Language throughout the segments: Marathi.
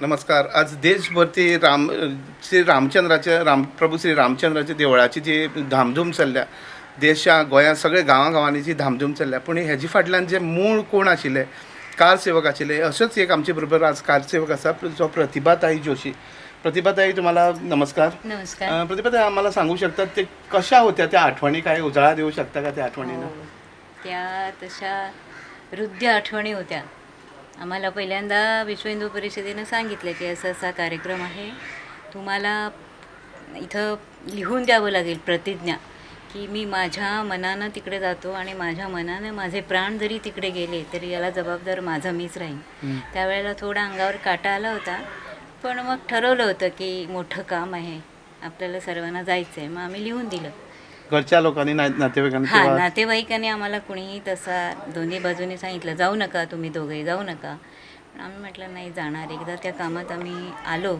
नमस्कार. आज देशभर ते राम श्री रामचंद्राच्या राम प्रभू श्री रामचंद्राच्या देवळाची जी धामधूम चल्ल्या देशा गोंयांत सगळे गांवागांवांनी जी धामधूम चल्ल्या पूण हेजे फाटल्यान जे मूळ कोण आशिल्ले कारसेवक आशिल्ले अशेंच एक आमचे बरोबर आज कारसेवक आसा जो प्रतिभाताई जोशी. प्रतिभाताई तुम्हाला नमस्कार. नमस्कार. प्रतिभाताई आम्हाला सांगू शकतात ते कशा होत्या त्या आठवणी काय उजाळा देऊ शकता का त्या आठवणींना? हो. त्या तशा हृदय आठवणी होत्या. आम्हाला पहिल्यांदा विश्व हिंदू परिषदेनं सांगितलं की असा असा कार्यक्रम आहे. तुम्हाला इथं लिहून द्यावं लागेल प्रतिज्ञा की मी माझ्या मनानं तिकडे जातो आणि माझ्या मनानं माझे प्राण जरी तिकडे गेले तरी याला जबाबदार माझा मीच राहीन. त्यावेळेला थोडा अंगावर काटा आला होता. पण मग ठरवलं होतं की मोठं काम आहे. आपल्याला सर्वांना जायचं आहे मग आम्ही लिहून दिलं. घरच्या लोकांनी ना- नातेवाईकांनी हा किंवा नातेवाईकाने आम्हाला कुणीही तसा दोन्ही बाजूने सांगितलं जाऊ नका तुम्ही दोघे जाऊ नका. पण आम्ही म्हटलं नाही जाणार एकदा त्या कामात आम्ही आलो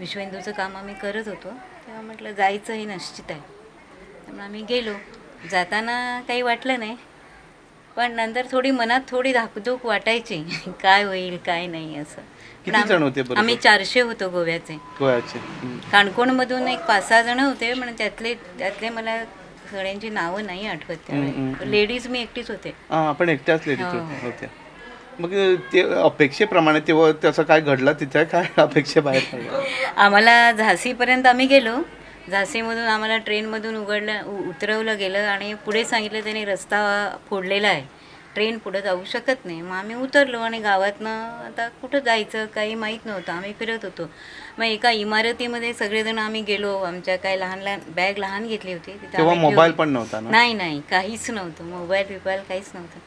विश्व हिंदूचं काम आम्ही करत होतो तेव्हा म्हटलं जायचं हे निश्चित आहे. त्यामुळे आम्ही गेलो. जाताना काही वाटलं नाही पण नंतर थोडी मनात थोडी धाकधूक वाटायची काय होईल काय नाही असं. पण किती आम- जण होते बरोबर? आम्ही चारशे होतो गोव्याचे. गोव्याचे. हं. काणकोणमधून एक पाच सहा जण होते पण त्यातले त्यातले मला सगळ्यांची नावं नाही आठवत त्यावेळी. लेडीज मी एकटीच होते. हा आपण एकट्याच लेडीज हो, होत्या मग ते अपेक्षेप्रमाणे तेव्हा त्याचं काय घडलं? तिथे काय अपेक्षेबाहेर पडलं आम्हाला झाशीपर्यंत आम्ही गेलो. झाशीमधून आम्हाला ट्रेनमधून उघडलं उ- उतरवलं गेलं आणि पुढे सांगितलं त्यांनी रस्ता फोडलेला आहे. ट्रेन पुढं जाऊ शकत नाही. मग आम्ही उतरलो आणि गावातनं आता कुठं जायचं काही माहीत नव्हतं. आम्ही फिरत होतो. मग एका इमारतीमध्ये सगळेजण आम्ही गेलो. आमच्या काय लहान लहान बॅग लहान घेतली होती. तिथे तेव्हा आम्ही मोबाईल ठेवली. पण नव्हता ना? नाही नाही. काहीच नव्हतं. मोबाईल बिबाईल काहीच नव्हतं.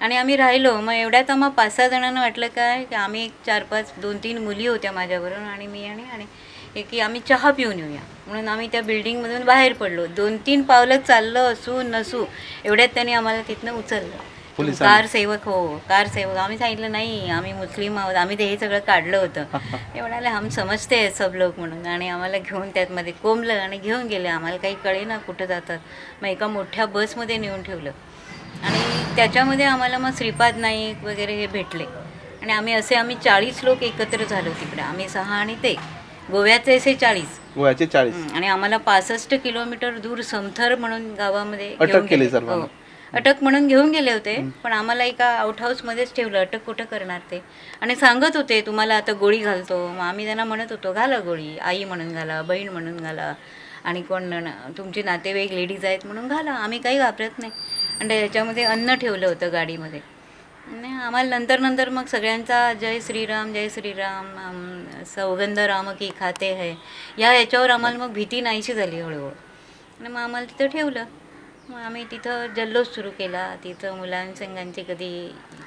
आणि आम्ही राहिलो. मग एवढ्यात आम्हा पाच सहा जणांना वाटलं काय की आम्ही एक चार पाच दोन तीन मुली होत्या माझ्याबरोबर आणि मी आणि आणि की आम्ही चहा पिऊन येऊया. म्हणून आम्ही त्या बिल्डिंगमधून बाहेर पडलो. दोन तीन पावलं चाललं असू नसू एवढ्यात त्यांनी आम्हाला तिथनं उचललं? कार सेवक हो. कार सेवक आम्ही सांगितलं नाही आम्ही मुस्लिम आहोत. आम्ही ते हे सगळं काढलं होतं. ते म्हणाले हम समजते हैं सब लोक म्हणून. आणि आम्हाला घेऊन त्यातमध्ये कोंबलं आणि घेऊन गेले. आम्हाला काही कळे ना कुठं जातात. मग एका मोठ्या बसमध्ये नेऊन ठेवलं. आणि त्याच्यामध्ये आम्हाला मग श्रीपाद नाईक वगैरे हे भेटले. आणि आम्ही असे आम्ही चाळीस लोक एकत्र झालो तिकडे. आम्ही सहा आणि ते. गोव्याचे असे चाळीस. गोव्याचे चाळीस. हं, आणि आम्हाला पासष्ट किलोमीटर दूर समथर म्हणून गावामध्ये घेऊन गेले. अटक म्हणून घेऊन गेले होते पण आम्हाला एका आउट हाऊसमध्येच ठेवलं अटक कुठं करणार ते? आणि सांगत होते तुम्हाला आता गोळी घालतो. मग आम्ही त्यांना म्हणत होतो घाला गोळी आई म्हणून घाला बहीण म्हणून घाला आणि कोण न- तुमचे नातेवाईक लेडीज आहेत म्हणून घाला. आम्ही काही घाबरत नाही. आणि त्याच्यामध्ये अन्न ठेवलं होतं गाडीमध्ये. आणि आम्हाला नंतर नंतर मग सगळ्यांचा जय श्रीराम जय श्रीराम सौगंध राम की खाते है या याच्यावर आम्हाला मग भीती नाहीशी झाली हळूहळू. आणि मग आम्हाला तिथं ठेवलं. मग आम्ही तिथं जल्लोष सुरू केला. तिथं मुलांसंघांची कधी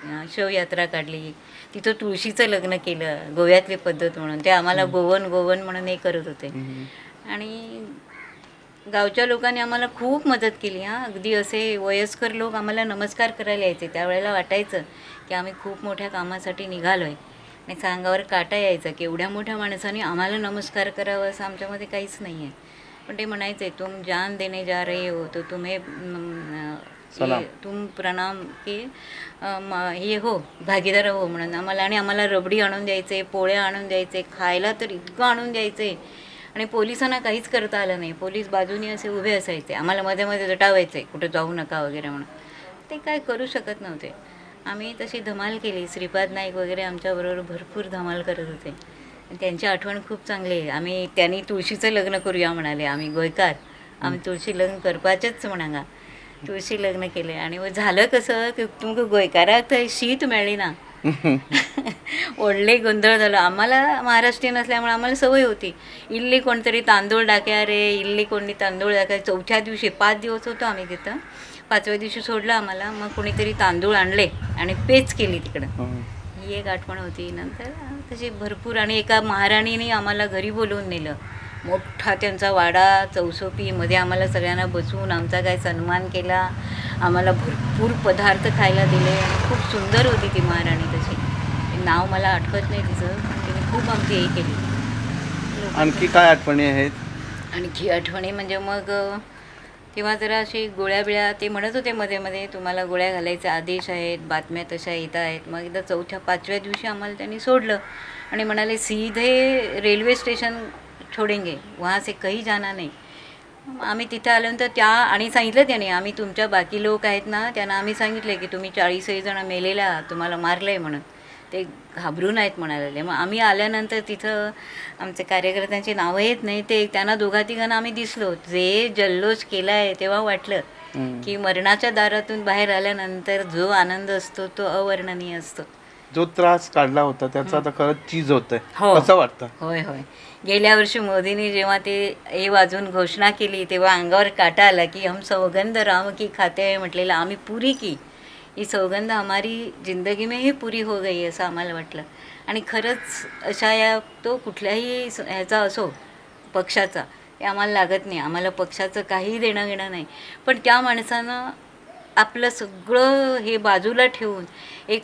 अं, शवयात्रा काढली. तिथं तुळशीचं लग्न केलं गोव्यातली पद्धत म्हणून. ते आम्हाला गोवन गोवन म्हणून हे करत होते. आणि गावच्या लोकांनी आम्हाला खूप मदत केली हां. अगदी असे वयस्कर लोक आम्हाला नमस्कार करायला यायचे. त्यावेळेला वाटायचं की आम्ही खूप मोठ्या कामासाठी निघालो आहे आणि सांगावर काटा यायचा की एवढ्या मोठ्या माणसाने आम्हाला नमस्कार करावं असं आमच्यामध्ये काहीच नाही आहे पण ते म्हणायचे तुम जान देने जा रहे हो तो तुम्हें तुम प्रणाम की हे हो भागीदार हो म्हणून आम्हाला आणि आम्हाला रबडी आणून द्यायचे पोळ्या आणून द्यायचे खायला तर इतकं आणून द्यायचे आणि पोलिसांना काहीच करता आलं नाही. पोलीस बाजूनी असे उभे असायचे. आम्हाला मध्ये मध्ये दटावायचे कुठे जाऊ नका वगैरे म्हणून. ते काय करू शकत नव्हते. आम्ही तशी धमाल केली. श्रीपाद नाईक वगैरे आमच्याबरोबर भरपूर धमाल करत होते. त्यांची आठवण खूप चांगली आहे. आम्ही त्यांनी तुळशीचं लग्न करूया म्हणाले. आम्ही गोयकार. आम्ही तुळशी लग्न करपाचेच म्हणागा. तुळशी लग्न केले. आणि मग झालं कसं की तुमक गोयकाराक थंय शीत मेळ्ळी ना. व्हडले गोंधळ झालो. आम्हाला महाराष्ट्रीयन असल्यामुळे आम्हाला सवय होती. इल्ली कोणतरी तांदूळ टाक्या रे इल्ली कोणी तांदूळ टाक्या. चौथ्या दिवशी पाच दिवस होतो आम्ही तिथं. पाचव्या दिवशी सोडलं आम्हाला. मग कोणीतरी तांदूळ आणले आणि पेच केली तिकडं. हं. एक आठवण होती. नंतर तशी भरपूर आणि एका महाराणीने आम्हाला घरी बोलवून नेलं. मोठा त्यांचा वाडा चौसोपीमध्ये आम्हाला सगळ्यांना बसवून आमचा काय सन्मान केला. आम्हाला भरपूर पदार्थ खायला दिले. आणि खूप सुंदर होती ती महाराणी तशी. नाव मला आठवत नाही तिचं तिने खूप आमची हे केली. आणखी काय आठवणी आहेत? आणखी आठवणी म्हणजे मग किंवा तेव्हा जरा अशी गोळ्या बिळ्या ते म्हणत होते मध्ये मध्ये तुम्हाला गोळ्या घालायचे आदेश आहेत बातम्या तशा येत आहेत. मग एकदा चौथ्या पाचव्या दिवशी आम्हाला त्यांनी सोडलं आणि म्हणाले सीधे रेल्वे स्टेशन छोडेंगे वहाँ से कही जाना नाही. आम्ही तिथे आल्यानंतर त्या आणि सांगितलं त्याने आम्ही तुमच्या बाकी लोक आहेत ना त्यांना आम्ही सांगितले की तुम्ही चाळीसही जण मेलेला तुम्हाला मारलं आहे म्हणून. ते घाबरून आहेत म्हणाले. मग आम्ही आल्यानंतर तिथं आमचे कार्यकर्त्यांची नावं येत नाही. ते त्यांना दोघा तिघांना आम्ही दिसलो. जे जल्लोष केला आहे तेव्हा वाटलं. की मरणाच्या दारातून बाहेर आल्यानंतर जो आनंद असतो तो अवर्णनीय असतो. जो त्रास काढला होता त्याचा आता खरंच चीज होतंय. हो. कसं वाटतं. होय होय. गेल्या वर्षी मोदींनी जेव्हा ते ए वाजून घोषणा केली तेव्हा अंगावर काटा आला की हम सौगंध राम की खाते आहे म्हटलेलं आम्ही पुरी की. ही सौगंध हमारी जिंदगी में ही पुरी हो गई असं आम्हाला वाटलं. आणि खरंच अशा या तो कुठल्याही ह्याचा असो पक्षाचा हे आम्हाला लागत नाही. आम्हाला पक्षाचं काही देणं घेणं नाही. पण त्या माणसानं आपलं सगळं हे बाजूला ठेवून एक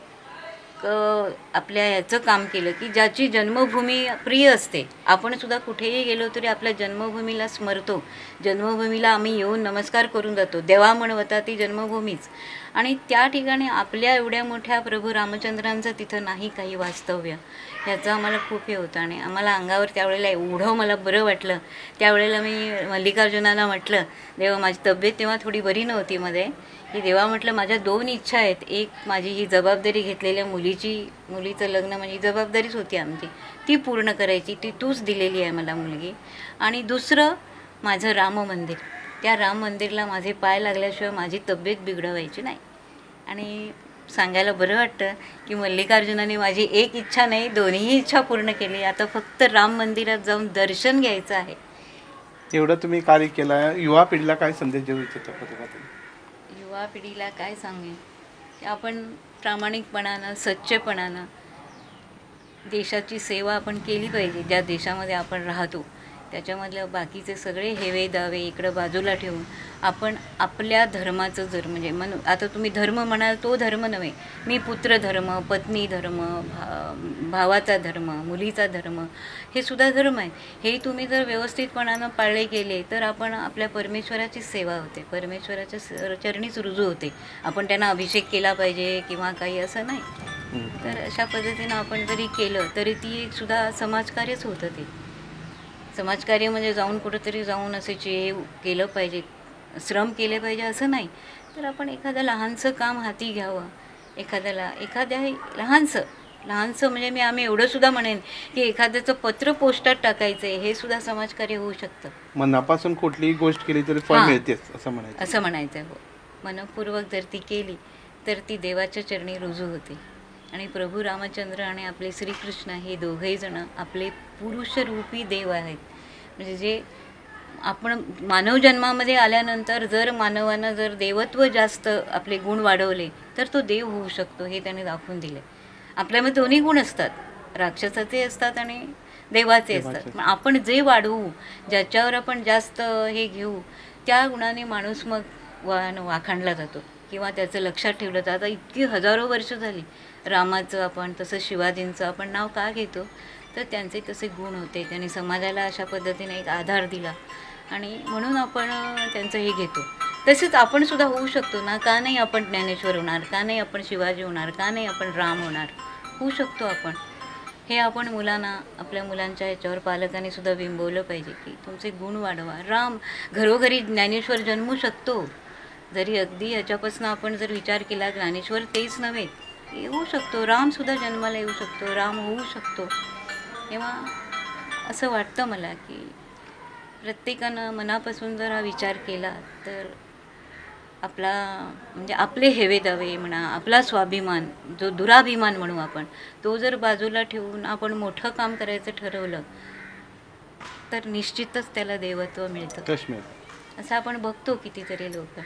आपल्या ह्याचं काम केलं की ज्याची जन्मभूमी प्रिय असते. आपण सुद्धा कुठेही गेलो तरी आपल्या जन्मभूमीला स्मरतो. जन्मभूमीला आम्ही येऊन नमस्कार करून जातो. देवा म्हणवता ती जन्मभूमीच. आणि त्या ठिकाणी आपल्या एवढ्या मोठ्या प्रभू रामचंद्रांचं तिथं नाही काही वास्तव्य. ह्याचं आम्हाला खूप हे होतं आणि आम्हाला अंगावर त्यावेळेला एवढं मला बरं वाटलं. त्यावेळेला मी मल्लिकार्जुनाला म्हटलं देवा माझी तब्येत तेव्हा थोडी बरी नव्हती मध्ये. की देवा म्हटलं माझ्या दोन इच्छा आहेत. एक माझी ही जबाबदारी घेतलेल्या मुलीची मुलीचं लग्न म्हणजे जबाबदारीच होती आमची. ती पूर्ण करायची. ती तूच दिलेली आहे मला मुलगी. आणि दुसरं माझं राम मंदिर त्या राम मंदिरला माझे पाय लागल्याशिवाय माझी तब्येत बिघडवायची नाही. आणि सांगायला बरं वाटतं की मल्लिकार्जुनाने माझी एक इच्छा नाही दोन्हीही इच्छा पूर्ण केली. आता फक्त राम मंदिरात जाऊन दर्शन घ्यायचं आहे. एवढं तुम्ही कार्य केलं युवा पिढीला काय संदेश देऊ इच्छिता युवा पिढीला काय सांगेन? की आपण प्रामाणिकपणानं सच्चेपणानं देशाची सेवा आपण केली पाहिजे ज्या देशामध्ये आपण राहतो. त्याच्यामधलं बाकीचे सगळे हेवे दावे इकडं बाजूला ठेवून आपण आपल्या धर्माचं जर म्हणजे म्हणून आता तुम्ही धर्म म्हणाल तो धर्म नव्हे. मी पुत्र धर्म पत्नी धर्म भा भावाचा धर्म मुलीचा धर्म हे सुद्धा धर्म आहे हे तुम्ही जर व्यवस्थितपणानं पाळले गेले तर आपण आपल्या परमेश्वराची सेवा होते. परमेश्वराच्या चरणीच रुजू होते. आपण त्यांना अभिषेक केला पाहिजे किंवा काही असं नाही. तर अशा पद्धतीनं आपण जरी केलं तरी ती एक सुद्धा समाजकार्यच होतं ते. समाजकार्य म्हणजे जाऊन कुठंतरी जाऊन असे जे केलं पाहिजे श्रम केले पाहिजे असं नाही. तर आपण एखादं लहानसं काम हाती घ्यावं. एखाद्याला एखाद्या लहानसं लहानसं म्हणजे मी आम्ही एवढं सुद्धा म्हणेन की एखाद्याचं पत्र पोस्टात टाकायचं आहे हे सुद्धा समाजकार्य होऊ शकतं. मनापासून कुठलीही गोष्ट केली तरी फळ. मिळतेच असं म्हणायचं. असं म्हणायचं आहे हो. मनपूर्वक जर ती केली तर ती देवाच्या चरणी रुजू होते. आणि प्रभू रामचंद्र आणि आपले श्रीकृष्ण हे दोघेही जण आपले पुरुषरूपी देव आहेत. म्हणजे जे आपण मानव जन्मामध्ये आल्यानंतर जर मानवानं जर देवत्व जास्त आपले गुण वाढवले तर तो देव होऊ शकतो हे त्याने दाखवून दिले. आपल्यामध्ये दोन्ही गुण असतात. राक्षसाचे असतात आणि देवाचे असतात. आपण जे वाढवू ज्याच्यावर आपण जास्त हे घेऊ त्या गुणाने माणूस मग वा वाखाणला जातो. किंवा त्याचं लक्षात ठेवलं तर आता इतकी हजारो वर्ष झाली. रामाचं आपण तसं शिवाजींचं आपण नाव का घेतो? तर त्यांचे तसे गुण होते. त्यांनी समाजाला अशा पद्धतीने एक आधार दिला. आणि म्हणून आपण त्यांचं हे घेतो. तसेच आपण सुद्धा होऊ शकतो ना? का नाही आपण ज्ञानेश्वर होणार? का नाही आपण शिवाजी होणार? का नाही आपण राम होणार? होऊ शकतो आपण. हे आपण मुलांना आपल्या मुलांच्या ह्याच्यावर पालकांनी सुद्धा बिंबवलं पाहिजे की तुमचे गुण वाढवा. राम घरोघरी ज्ञानेश्वर जन्मू शकतो. जरी अगदी ह्याच्यापासून आपण जर विचार केला ज्ञानेश्वर तेच नव्हे येऊ शकतो. रामसुद्धा जन्माला येऊ शकतो राम होऊ शकतो. तेव्हा असं वाटतं मला की प्रत्येकानं मनापासून जर हा विचार केला तर आपला म्हणजे आपले हेवे दावे म्हणा आपला स्वाभिमान जो दुराभिमान म्हणू आपण तो जर बाजूला ठेवून आपण मोठं काम करायचं ठरवलं तर निश्चितच त्याला देवत्व मिळतं. असं आपण बघतो कितीतरी लोक.